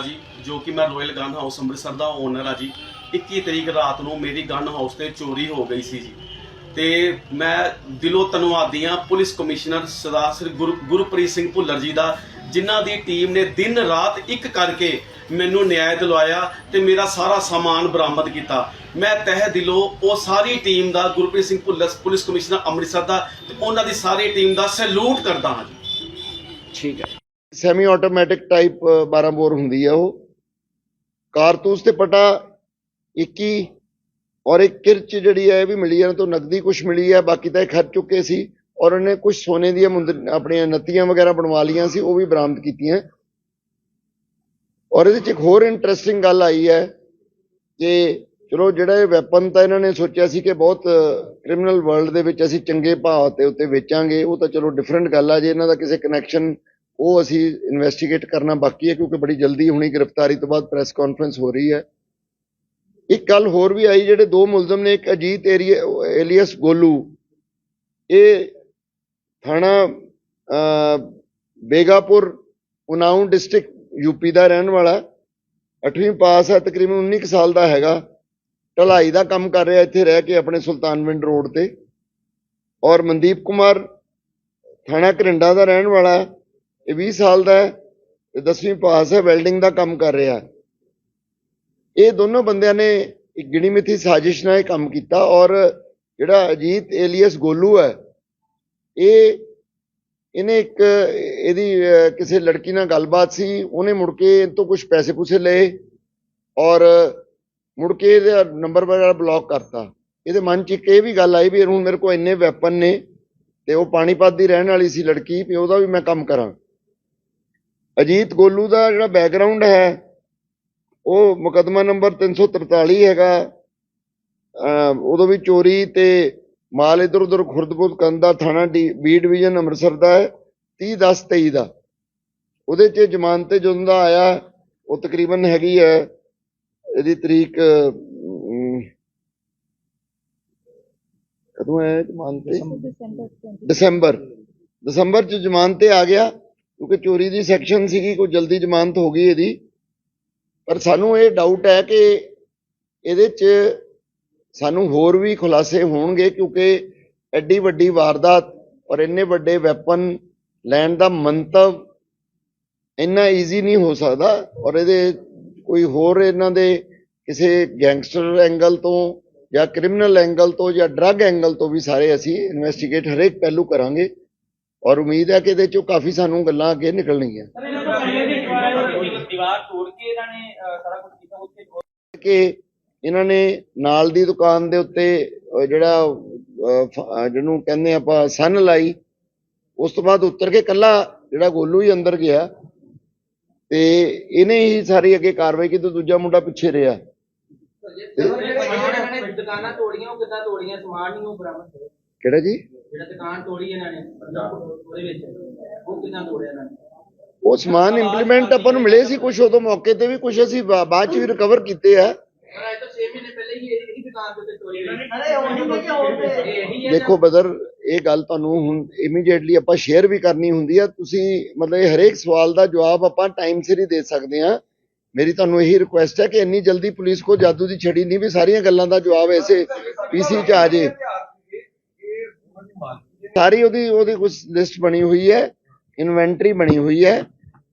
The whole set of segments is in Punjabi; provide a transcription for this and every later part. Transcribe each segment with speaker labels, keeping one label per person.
Speaker 1: ਜੀ ਜੋ ਕਿ ਮੈਂ ਰਾਇਲ ਗਨ ਹਾਊਸ ਅੰਮ੍ਰਿਤਸਰ ਦਾ ਓਨਰ ਆ ਜੀ। 21 ਤਰੀਕ ਰਾਤ ਨੂੰ ਮੇਰੀ ਗਨ ਹਾਊਸ ਤੇ ਚੋਰੀ ਹੋ ਗਈ ਸੀ ਜੀ। ਤੇ ਮੈਂ ਦਿਲੋਂ ਧੰਨਵਾਦੀ ਹਾਂ ਪੁਲਿਸ ਕਮਿਸ਼ਨਰ ਸਰਦਾਰ ਸ੍ਰੀ ਗੁਰੂ- ਗੁਰਪ੍ਰੀਤ ਸਿੰਘ ਭੁੱਲਰ ਜੀ ਦਾ, ਜਿਨ੍ਹਾਂ ਦੀ ਟੀਮ ਨੇ ਦਿਨ ਰਾਤ ਇੱਕ ਕਰਕੇ ਮੈਨੂੰ ਨਿਆਂ ਦਿਲਵਾਇਆ ਤੇ ਮੇਰਾ ਸਾਰਾ ਸਾਮਾਨ ਬਰਾਮਦ ਕੀਤਾ। ਮੈਂ ਤਹਿ ਦਿਲੋਂ ਉਹ ਸਾਰੀ ਟੀਮ ਦਾ, ਗੁਰਪ੍ਰੀਤ ਸਿੰਘ ਭੁੱਲਰ, ਪੁਲਿਸ ਕਮਿਸ਼ਨਰ ਅੰਮ੍ਰਿਤਸਰ ਦਾ ਤੇ ਉਹਨਾਂ ਦੀ ਸਾਰੀ ਟੀਮ ਦਾ ਸੈਲੂਟ ਕਰਦਾ ਹਾਂ ਜੀ।
Speaker 2: ਠੀਕ ਹੈ।
Speaker 3: ਸੈਮੀ ਆਟੋਮੈਟਿਕ ਟਾਈਪ 12 ਬੋਰ ਹੁੰਦੀ ਹੈ ਉਹ। ਕਾਰਤੂਸ ਤੇ ਪਟਾ 21 ਔਰ ਇੱਕ ਕਿਰਚ ਜਿਹੜੀ ਹੈ ਇਹ ਵੀ ਮਿਲੀ ਹੈ ਤੋਂ ਨਕਦੀ ਕੁਝ ਮਿਲੀ ਹੈ ਬਾਕੀ ਤਾਂ ਇਹ ਖਰਚ ਚੁੱਕੇ ਸੀ। ਔਰ ਉਹਨੇ ਕੁਝ ਸੋਨੇ ਦੀਆਂ ਮੁੰਦਰ ਆਪਣੀਆਂ ਨੱਤੀਆਂ ਵਗੈਰਾ ਬਣਵਾ ਲੀਆਂ ਸੀ, ਉਹ ਵੀ ਬਰਾਮਦ ਕੀਤੀਆਂ। ਔਰ ਇਹਦੇ ਚ ਇੱਕ ਹੋਰ ਇੰਟਰਸਟਿੰਗ ਗੱਲ ਆਈ ਹੈ ਕਿ ਚਲੋ ਜਿਹੜਾ ਇਹ ਵੈਪਨ ਤਾਂ ਇਹਨਾਂ ਨੇ ਸੋਚਿਆ ਸੀ ਕਿ ਬਹੁਤ ਕ੍ਰਿਮੀਨਲ ਵਰਲਡ ਦੇ ਵਿੱਚ ਅਸੀਂ ਚੰਗੇ ਭਾਅ ਤੇ ਉੱਤੇ ਵੇਚਾਂਗੇ, ਉਹ ਤਾਂ ਚਲੋ ਡਿਫਰੈਂਟ ਗੱਲ ਆ, ਜੇ ਇਹਨਾਂ ਦਾ ਕਿਸੇ ਕਨੈਕਸ਼ਨ ਉਹ ਅਸੀਂ ਇਨਵੈਸਟੀਗੇਟ ਕਰਨਾ ਬਾਕੀ ਹੈ ਕਿਉਂਕਿ ਬੜੀ ਜਲਦੀ ਹੁਣੀ, ਗ੍ਰਿਫਤਾਰੀ ਤੋਂ ਬਾਅਦ ਪ੍ਰੈਸ ਕਾਨਫਰੰਸ ਹੋ ਰਹੀ ਹੈ। ਇੱਕ ਗੱਲ ਹੋਰ ਵੀ ਆਈ, ਜਿਹੜੇ ਦੋ ਮੁਲਜ਼ਮ ਨੇ, ਇੱਕ ਅਜੀਤ ਏਰੀਆ ਏਲੀਅਸ ਗੋਲੂ। ਇਹ ਥਾਣਾ ਬੇਗਾਪੁਰ, ਉਨਾਉ ਡਿਸਟ੍ਰਿਕਟ ਯੂਪੀ ਦਾ ਰਹਿਣ ਵਾਲਾ 8ਵੀਂ ਪਾਸ ਹੈ, ਤਕਰੀਬਨ 19 ਕੁ ਸਾਲ ਦਾ ਹੈਗਾ। ਢਲਾਈ ਦਾ ਕੰਮ ਕਰ ਰਿਹਾ, ਇੱਥੇ ਰਹਿ ਕੇ ਆਪਣੇ ਸੁਲਤਾਨਵਿੰਡ ਰੋਡ ਤੇ। ਔਰ ਮਨਦੀਪ ਕੁਮਾਰ ਥਾਣਾ ਘਰਿੰਡਾ ਦਾ ਰਹਿਣ ਵਾਲਾ ਇਹ 20 ਸਾਲ ਦਾ ਹੈ ਤੇ 10ਵੀਂ ਪਾਸ ਹੈ ਵੈਲਡਿੰਗ ਦਾ ਕੰਮ ਕਰ ਰਿਹਾ ਇਹ ਦੋਨੋਂ ਬੰਦਿਆਂ ਨੇ ਇੱਕ ਗਿਣੀ ਮਿੱਥੀ ਸਾਜ਼ਿਸ਼ ਨਾਲ ਇਹ ਕੰਮ ਕੀਤਾ ਔਰ ਜਿਹੜਾ ਅਜੀਤ ਏਲੀਅਸ ਗੋਲੂ ਹੈ, ਇਹ, ਇਹਨੇ ਇੱਕ, ਇਹਦੀ ਕਿਸੇ ਲੜਕੀ ਨਾਲ ਗੱਲਬਾਤ ਸੀ, ਉਹਨੇ ਮੁੜ ਕੇ ਇਹ ਤੋਂ ਕੁਝ ਪੈਸੇ ਪੂਸੇ ਲਏ ਔਰ ਮੁੜ ਕੇ ਇਹਦਾ ਨੰਬਰ ਵਗੈਰਾ ਬਲੌਕ ਕਰਤਾ। ਇਹਦੇ ਮਨ 'ਚ ਇੱਕ ਇਹ ਵੀ ਗੱਲ ਆਈ ਵੀ ਹੁਣ ਮੇਰੇ ਕੋਲ ਇੰਨੇ ਵੈਪਨ ਨੇ ਤੇ ਉਹ ਪਾਣੀਪਤ ਦੀ ਰਹਿਣ ਵਾਲੀ ਸੀ ਲੜਕੀ, ਵੀ ਉਹਦਾ ਵੀ ਮੈਂ ਕੰਮ ਕਰਾਂ। ਅਜੀਤ ਗੋਲੂ ਦਾ ਜਿਹੜਾ ਬੈਕਗ੍ਰਾਉਂਡ ਹੈ ਉਹ ਮੁਕੱਦਮਾ ਨੰਬਰ 343 ਹੈਗਾ। ਉਦੋਂ ਵੀ ਚੋਰੀ ਤੇ ਮਾਲ ਇਧਰ ਉਧਰ ਖੁਰਦਬੁਰਦ ਕਰਨ ਦਾ ਥਾਣਾ ਬੀ ਡਿਵੀਜ਼ਨ ਅੰਮ੍ਰਿਤਸਰ ਦਾ ਹੈ 30 10 23 ਦਾ। ਉਹਦੇ 'ਚ ਜ਼ਮਾਨਤ ਤੇ ਜਦੋਂ ਦਾ ਆਇਆ ਉਹ ਤਕਰੀਬਨ ਹੈਗੀ ਹੈ ਇਹਦੀ ਤਰੀਕ ਕਦੋਂ ਹੈ ਜ਼ਮਾਨਤ? ਤੇ ਦਸੰਬਰ। ਦਸੰਬਰ ਚ ਜ਼ਮਾਨਤ ਤੇ ਆ ਗਿਆ। ਕਿਉਂਕਿ ਚੋਰੀ ਦੀ ਸੈਕਸ਼ਨ ਸੀਗੀ, ਕੋਈ ਜਲਦੀ ਜ਼ਮਾਨਤ ਹੋ ਗਈ ਇਹਦੀ। ਪਰ ਸਾਨੂੰ ਇਹ ਡਾਊਟ ਹੈ ਕਿ ਇਹਦੇ ਚ ਸਾਨੂੰ ਹੋਰ ਵੀ ਖੁਲਾਸੇ ਹੋਣਗੇ ਕਿਉਂਕਿ ਐਡੀ ਵੱਡੀ ਵਾਰਦਾਤ ਔਰ ਇੰਨੇ ਵੱਡੇ ਵੈਪਨ ਲੈਣ ਦਾ ਮੰਤਵ ਇੰਨਾ ਈਜ਼ੀ ਨਹੀਂ ਹੋ ਸਕਦਾ ਔਰ ਇਹਦੇ ਕੋਈ ਹੋਰ ਇਹਨਾਂ ਦੇ ਕਿਸੇ ਗੈਂਗਸਟਰ ਐਂਗਲ ਤੋਂ ਜਾਂ ਕ੍ਰਿਮੀਨਲ ਐਂਗਲ ਤੋਂ ਜਾਂ ਡਰੱਗ ਐਂਗਲ ਤੋਂ ਵੀ ਸਾਰੇ ਅਸੀਂ ਇਨਵੈਸਟੀਗੇਟ ਹਰੇਕ ਪਹਿਲੂ ਕਰਾਂਗੇ। ਔਰ ਉਮੀਦ ਹੈ ਕਿ ਇਹਦੇ ਚੋਂ ਕਾਫੀ ਸਾਨੂੰ ਗੱਲਾਂ ਅੱਗੇ ਨਿਕਲਣਗੀਆਂ।
Speaker 4: ਦੀਵਾਰ ਤੋੜ ਕੇ ਇਹਨਾਂ ਨੇ ਅਹ, ਸਾਰਾ ਕੁਝ ਕੀਤਾ ਉੱਥੇ
Speaker 3: ਕਿ ਇਹਨਾਂ ਨੇ ਨਾਲ ਦੀ ਦੁਕਾਨ ਦੇ ਉੱਤੇ ਜਿਹੜਾ ਜਿਹਨੂੰ ਕਹਿੰਦੇ ਆਪਾਂ ਸਨ ਲਾਈ ਉਸ ਤੋਂ ਬਾਅਦ ਉੱਤਰ ਕੇ ਕੱਲਾ ਜਿਹੜਾ ਗੋਲੂ ਹੀ ਅੰਦਰ ਗਿਆ ਤੇ ਇਹਨੇ ਹੀ ਸਾਰੀ ਅੱਗੇ ਕਾਰਵਾਈ ਕੀਤੀ ਦੂਜਾ ਮੁੰਡਾ ਪਿੱਛੇ ਰਿਹਾ।
Speaker 4: ਦੁਕਾਨਾਂ ਤੋੜੀਆਂ ਉਹ ਕਿੱਦਾਂ ਤੋੜੀਆਂ? ਸਮਾਨ ਨਹੀਂ ਉਹ ਬਰਾਮਦ ਹੋਇਆ।
Speaker 3: ਕਿਹੜਾ ਜੀ?
Speaker 4: ਜਿਹੜਾ ਦੁਕਾਨ ਤੋੜੀ ਇਹਨਾਂ ਨੇ ਉਹਦੇ ਵਿੱਚ। ਉਹ ਕਿੱਦਾਂ ਤੋੜਿਆ ਇਹਨਾਂ ਨੇ?
Speaker 3: ਉਹ ਸਮਾਨ ਇੰਪਲੀਮੈਂਟ ਆਪਾਂ ਨੂੰ ਮਿਲੇ ਸੀ ਕੁਝ ਉਦੋਂ ਮੌਕੇ ਤੇ ਵੀ ਕੁਝ ਅਸੀਂ ਬਾ- ਬਾਅਦ ਚ ਵੀ ਰਿਕਵਰ ਕੀਤੇ ਆ।
Speaker 4: ਪਰ ਅੱਜ ਤੋਂ 6 ਮਹੀਨੇ ਪਹਿਲੇ ਹੀ ਇਹ- ਇਹੀ ਦੁਕਾਨ ਦੇ ਉੱਤੇ ਚੋਰੀ ਹੋਈ ਅਰੇ ਉਹ ਇਹੀ ਹੈ
Speaker 3: ਦੇਖੋ ਬਦਰ ਇਹ ਗੱਲ ਤੁਹਾਨੂੰ ਹੁਣ ਇਮੀਡੀਏਟਲੀ ਆਪਾਂ ਸ਼ੇਅਰ ਵੀ ਕਰਨੀ ਹੁੰਦੀ ਆ। ਤੁਸੀਂ ਮਤਲਬ ਇਹ ਹਰੇਕ ਸਵਾਲ ਦਾ ਜਵਾਬ ਆਪਾਂ ਟਾਈਮ ਸਿਰ ਹੀ ਦੇ ਸਕਦੇ ਆ। ਮੇਰੀ ਤੁਹਾਨੂੰ ਇਹੀ ਰਿਕੁਐਸਟ ਹੈ ਕਿ ਇੰਨੀ ਜਲਦੀ ਪੁਲਿਸ ਕੋ ਜਾਦੂ ਦੀ ਛੜੀ ਨਹੀਂ ਵੀ ਸਾਰੀਆਂ ਗੱਲਾਂ ਦਾ ਜਵਾਬ ਐਸੇ ਪੀਸੀ ਚ ਆ ਜੇ। ਸਾਰੀ ਉਹਦੀ ਉਹਦੀ ਕੁਝ ਲਿਸਟ ਬਣੀ ਹੋਈ ਹੈ ਇਨਵੈਂਟਰੀ ਬਣੀ ਹੋਈ ਹੈ।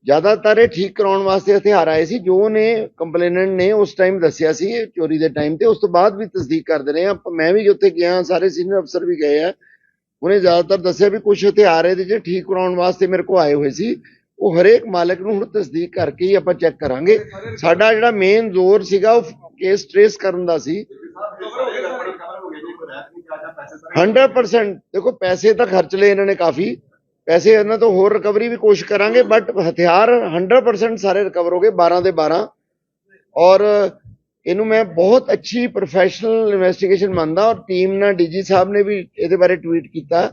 Speaker 3: ਜ਼ਿਆਦਾਤਰ ਇਹ ਠੀਕ ਕਰਾਉਣ ਵਾਸਤੇ ਹਥਿਆਰ ਆਏ ਸੀ, ਜੋ ਉਹਨੇ ਕੰਪਲੇਨੈਂਟ ਨੇ ਉਸ ਟਾਈਮ ਦੱਸਿਆ ਸੀ, ਚੋਰੀ ਦੇ ਟਾਈਮ ਤੇ। ਉਸ ਤੋਂ ਬਾਅਦ ਵੀ ਤਸਦੀਕ ਕਰਦੇ ਰਹੇ ਆ ਮੈਂ ਵੀ ਉੱਥੇ ਗਿਆ, ਸਾਰੇ ਸੀਨੀਅਰ ਅਫਸਰ ਵੀ ਗਏ ਆ। ਉਹਨੇ ਜ਼ਿਆਦਾਤਰ ਦੱਸਿਆ ਵੀ ਕੁਝ ਹਥਿਆਰ ਇਹਦੇ 'ਚ ਠੀਕ ਕਰਾਉਣ ਵਾਸਤੇ ਮੇਰੇ ਕੋਲ ਆਏ ਹੋਏ ਸੀ। ਉਹ ਹਰੇਕ ਮਾਲਕ ਨੂੰ ਹੁਣ ਤਸਦੀਕ ਕਰਕੇ ਹੀ ਆਪਾਂ ਚੈੱਕ ਕਰਾਂਗੇ। ਸਾਡਾ ਜਿਹੜਾ ਮੇਨ ਜ਼ੋਰ ਸੀਗਾ, ਉਹ ਕੇਸ ਟ੍ਰੇਸ ਕਰਨ ਦਾ ਸੀ। 100% ਦੇਖੋ ਪੈਸੇ ਤਾਂ ਖਰਚ ਲਏ ਇਹਨਾਂ ਨੇ ਕਾਫੀ। ਪੈਸੇ ਇਹਨਾਂ ਤੋਂ ਹੋਰ ਰਿਕਵਰੀ ਵੀ ਕੋਸ਼ਿਸ਼ ਕਰਾਂਗੇ ਬਟ ਹਥਿਆਰ 100% ਸਾਰੇ ਰਿਕਵਰ ਹੋ ਗਏ 12 ਦੇ 12 ਔਰ ਇਹਨੂੰ ਮੈਂ ਬਹੁਤ ਅੱਛੀ ਪ੍ਰੋਫੈਸ਼ਨਲ ਇਨਵੈਸਟੀਗੇਸ਼ਨ ਮੰਨਦਾ, ਔਰ ਟੀਮ ਨਾਲ ਡੀਜੀ ਸਾਹਿਬ ਨੇ ਵੀ ਇਹਦੇ ਬਾਰੇ ਟਵੀਟ ਕੀਤਾ।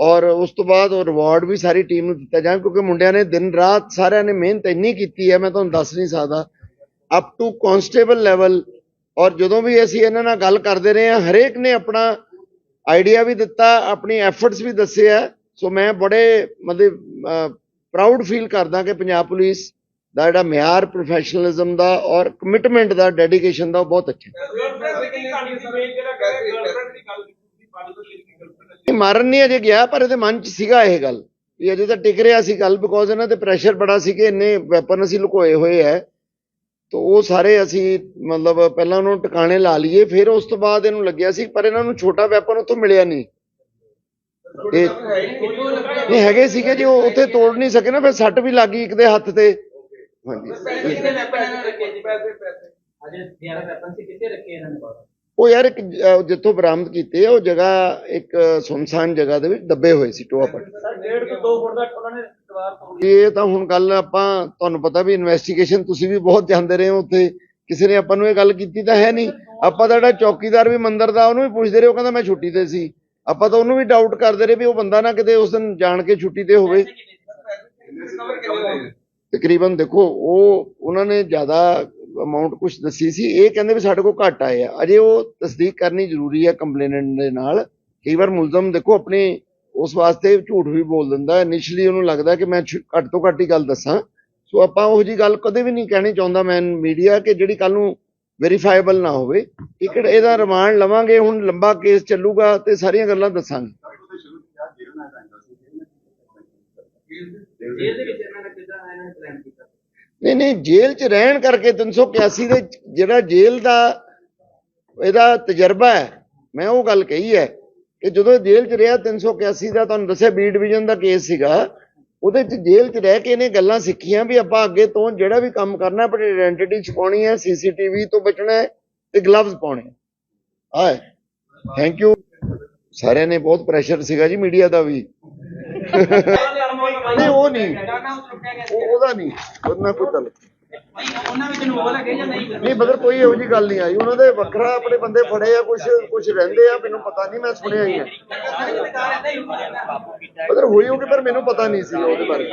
Speaker 3: ਔਰ ਉਸ ਤੋਂ ਬਾਅਦ ਉਹ ਰਿਵਾਰਡ ਵੀ ਸਾਰੀ ਟੀਮ ਨੂੰ ਦਿੱਤਾ ਜਾਏ ਕਿਉਂਕਿ ਮੁੰਡਿਆਂ ਨੇ ਦਿਨ ਰਾਤ ਸਾਰਿਆਂ ਨੇ ਮਿਹਨਤ ਇੰਨੀ ਕੀਤੀ ਹੈ, ਮੈਂ ਤੁਹਾਨੂੰ ਦੱਸ ਨਹੀਂ ਸਕਦਾ। ਅਪ ਟੂ ਕਨਸਟੇਬਲ ਲੈਵਲ ਔਰ ਜਦੋਂ ਵੀ ਅਸੀਂ ਇਹਨਾਂ ਨਾਲ ਗੱਲ ਕਰਦੇ ਰਹੇ ਹਾਂ, ਹਰੇਕ ਨੇ ਆਪਣਾ ਆਈਡੀਆ ਵੀ ਦਿੱਤਾ, ਆਪਣੀ ਐਫਰਟਸ ਵੀ ਦੱਸੇ ਆ। ਸੋ ਮੈਂ ਬੜੇ ਮਤਲਬ ਪ੍ਰਾਊਡ ਫੀਲ ਕਰਦਾ ਕਿ ਪੰਜਾਬ ਪੁਲਿਸ ਦਾ ਜਿਹੜਾ ਮਿਆਰ ਪ੍ਰੋਫੈਸ਼ਨਲਿਜ਼ਮ ਦਾ ਔਰ ਕਮਿਟਮੈਂਟ ਦਾ ਡੈਡੀਕੇਸ਼ਨ ਦਾ ਉਹ ਬਹੁਤ ਅੱਛਾ ਹੈ। ਮਾਰਨ ਨਹੀਂ ਅਜੇ ਗਿਆ, ਪਰ ਇਹਦੇ ਮਨ 'ਚ ਸੀਗਾ ਇਹ ਗੱਲ। ਵੀ ਅਜੇ ਤਾਂ ਟਿਕ ਰਿਹਾ ਸੀ ਗੱਲ ਬਿਕੋਜ਼ ਇਹਨਾਂ ਤੇ ਪ੍ਰੈਸ਼ਰ ਬੜਾ ਸੀ ਕਿ ਇੰਨੇ ਵੈਪਨ ਅਸੀਂ ਲੁਕੋਏ ਹੋਏ ਹੈ ਤਾਂ ਉਹ ਸਾਰੇ ਅਸੀਂ ਮਤਲਬ ਪਹਿਲਾਂ ਉਹਨੂੰ ਟਿਕਾਣੇ ਲਾ ਲਈਏ ਫਿਰ ਉਸ ਤੋਂ ਬਾਅਦ ਇਹਨੂੰ ਲੱਗਿਆ ਸੀ ਪਰ ਇਹਨਾਂ ਨੂੰ ਛੋਟਾ ਵੈਪਨ ਉੱਥੋਂ ਮਿਲਿਆ ਨਹੀਂ। ਨਹੀਂ। ਹੈਗੇ ਸੀਗੇ ਜੇ ਉਹ ਉੱਥੇ ਤੋੜ ਨਹੀਂ ਸਕੇ ਨਾ ਫਿਰ ਸੱਟ ਵੀ ਲੱਗੀ ਇੱਕ ਦੇ ਹੱਥ ਤੇ। ਹਾਂਜੀ
Speaker 4: ਕਿੱਥੇ ਵੈਪਨ ਇਹਨਾਂ ਨੇ ਰੱਖੇ ਜੀ ਪੈਸੇ ਪੈਸੇ। ਅਜੇ 11 ਵੈਪਨ ਸੀ ਕਿੱਥੇ ਰੱਖੇ ਇਹਨਾਂ ਨੇ ਬਾਹਰ
Speaker 3: ਉਹ ਯਾਰ ਇੱਕ ਜਿੱਥੋਂ ਬਰਾਮਦ ਕੀਤੇ ਆ, ਉਹ ਜਗ੍ਹਾ ਇੱਕ ਸੁਨਸਾਨ ਜਗ੍ਹਾ ਦੇ ਵਿੱਚ ਦੱਬੇ ਹੋਏ ਸੀ ਟੋਆ ਪੱਟ।
Speaker 4: ਸਰ 1.5 ਤੋਂ 2 ਫੁੱਟ ਦਾ ਉਹਨਾਂ ਨੇ ਦੀਵਾਰ ਤੋੜੀ
Speaker 3: ਇਹ ਤਾਂ ਹੁਣ ਗੱਲ ਆਪਾਂ ਤੁਹਾਨੂੰ ਪਤਾ ਵੀ ਇਨਵੈਸਟੀਗੇਸ਼ਨ ਤੁਸੀਂ ਵੀ ਬਹੁਤ ਜਾਂਦੇ ਰਹੇ ਹੋ ਉੱਥੇ। ਕਿਸੇ ਨੇ ਆਪਾਂ ਨੂੰ ਇਹ ਗੱਲ ਕੀਤੀ ਤਾਂ ਹੈ ਨਹੀਂ। ਆਪਾਂ ਤਾਂ ਜਿਹੜਾ ਚੌਕੀਦਾਰ ਵੀ ਮੰਦਰ ਦਾ ਉਹਨੂੰ ਵੀ ਪੁੱਛਦੇ ਰਹੇ ਉਹ ਕਹਿੰਦਾ ਮੈਂ ਛੁੱਟੀ ਤੇ ਸੀ। ਆਪਾਂ ਤਾਂ ਉਹਨੂੰ ਵੀ ਡਾਊਟ ਕਰਦੇ ਰਹੇ ਵੀ ਉਹ ਬੰਦਾ ਨਾ ਕਿਤੇ ਉਸ ਦਿਨ ਜਾਣ ਕੇ ਛੁੱਟੀ ਤੇ ਹੋਵੇ। ਤਕਰੀਬਨ ਦੇਖੋ ਉਹ ਉਹਨਾਂ ਨੇ ਜ਼ਿਆਦਾ ਅਮਾਉਂਟ ਕੁਝ ਦੱਸੀ ਸੀ, ਇਹ ਕਹਿੰਦੇ ਵੀ ਸਾਡੇ ਕੋਲ ਘੱਟ ਆਏ ਆ। ਅਜੇ ਉਹ ਤਸਦੀਕ ਕਰਨੀ ਜ਼ਰੂਰੀ ਹੈ ਕੰਪਲੇਨੈਂਟ ਦੇ ਨਾਲ। ਕਈ ਵਾਰ ਮੁਲਜ਼ਮ ਦੇਖੋ, ਆਪਣੇ ਉਸ ਵਾਸਤੇ ਝੂਠ ਵੀ ਬੋਲ ਦਿੰਦਾ। ਇਨੀਸ਼ੀਅਲੀ ਉਹਨੂੰ ਲੱਗਦਾ ਕਿ ਮੈਂ ਘੱਟ ਤੋਂ ਘੱਟ ਹੀ ਗੱਲ ਦੱਸਾਂ। ਸੋ ਆਪਾਂ ਉਹ ਜੀ ਗੱਲ ਕਦੇ ਵੀ ਨਹੀਂ ਕਹਿਣੀ ਚਾਹੁੰਦਾ ਮੈਂ ਮੀਡੀਆ ਕਿ ਜਿਹੜੀ ਕੱਲ ਨੂੰ ਵੈਰੀਫਾਈਬਲ ਨਾ ਹੋਵੇ। ਇੱਕ ਇਹਦਾ ਰਿਮਾਂਡ ਲਵਾਂਗੇ, ਹੁਣ ਲੰਬਾ ਕੇਸ ਚੱਲੂਗਾ ਤੇ ਸਾਰੀਆਂ ਗੱਲਾਂ ਦੱਸਾਂਗੇ।
Speaker 4: ਜੇਲ੍ਹ ਦੇ ਵਿੱਚ ਇਹਨਾਂ ਨੇ ਕਿੱਦਾਂ ਇਹਨਾਂ ਪਲਾਨ
Speaker 3: ਨਹੀਂ ਨਹੀਂ, ਜੇਲ੍ਹ 'ਚ ਰਹਿਣ ਕਰਕੇ 381 ਦੇ ਜਿਹੜਾ ਜੇਲ੍ਹ ਦਾ ਇਹਦਾ ਤਜਰਬਾ ਹੈ, ਮੈਂ ਉਹ ਗੱਲ ਕਹੀ ਹੈ ਕਿ ਜਦੋਂ ਜੇਲ੍ਹ 'ਚ ਰਿਹਾ 381 ਦਾ, ਤੁਹਾਨੂੰ ਦੱਸਿਆ ਬੀ ਡਿਵੀਜ਼ਨ ਦਾ ਕੇਸ ਸੀਗਾ, ਉਹਦੇ 'ਚ ਜੇਲ੍ਹ 'ਚ ਰਹਿ ਕੇ ਇਹਨੇ ਗੱਲਾਂ ਸਿੱਖੀਆਂ ਵੀ ਆਪਾਂ ਅੱਗੇ ਤੋਂ ਜਿਹੜਾ ਵੀ ਕੰਮ ਕਰਨਾ, ਆਪਣੀ ਆਇਡੈਂਟੀ ਛਪਾਉਣੀ ਹੈ ਸੀਸੀਟੀਵੀ ਤੋਂ ਬਚਣਾ ਹੈ ਤੇ ਗਲਵਜ਼ ਪਾਉਣੇ ਆ ਥੈਂਕ ਯੂ ਸਾਰਿਆਂ ਨੇ ਬਹੁਤ ਪ੍ਰੈਸ਼ਰ ਸੀਗਾ ਜੀ ਮੀਡੀਆ ਦਾ ਵੀ। ਨਹੀਂ ਉਹ ਨਹੀਂ। ਉਹ ਉਹਦਾ ਨਹੀਂ ਉਹਨਾਂ ਕੋਈ ਗੱਲ।
Speaker 4: ਉਹਨਾਂ ਵਿੱਚ ਨੂੰ ਉਹ ਲੱਗੇ ਜਾਂ ਨਹੀਂ?
Speaker 3: ਨਹੀਂ ਬਦਰ ਕੋਈ ਇਹੋ ਜੀ ਗੱਲ ਨਹੀਂ ਆਈ। ਉਹਨਾਂ ਦੇ ਵੱਖਰਾ ਆਪਣੇ ਬੰਦੇ ਫੜੇ ਆ ਕੁਝ ਕੁਝ ਰਹਿੰਦੇ ਆ ਮੈਨੂੰ ਪਤਾ ਨਹੀਂ ਮੈਂ ਸੁਣਿਆ ਹੀ ਹੈ ਬਦਰ ਹੋਈ ਹੋਗੀ ਪਰ ਮੈਨੂੰ ਪਤਾ ਨਹੀਂ ਸੀ ਉਹਦੇ ਬਾਰੇ।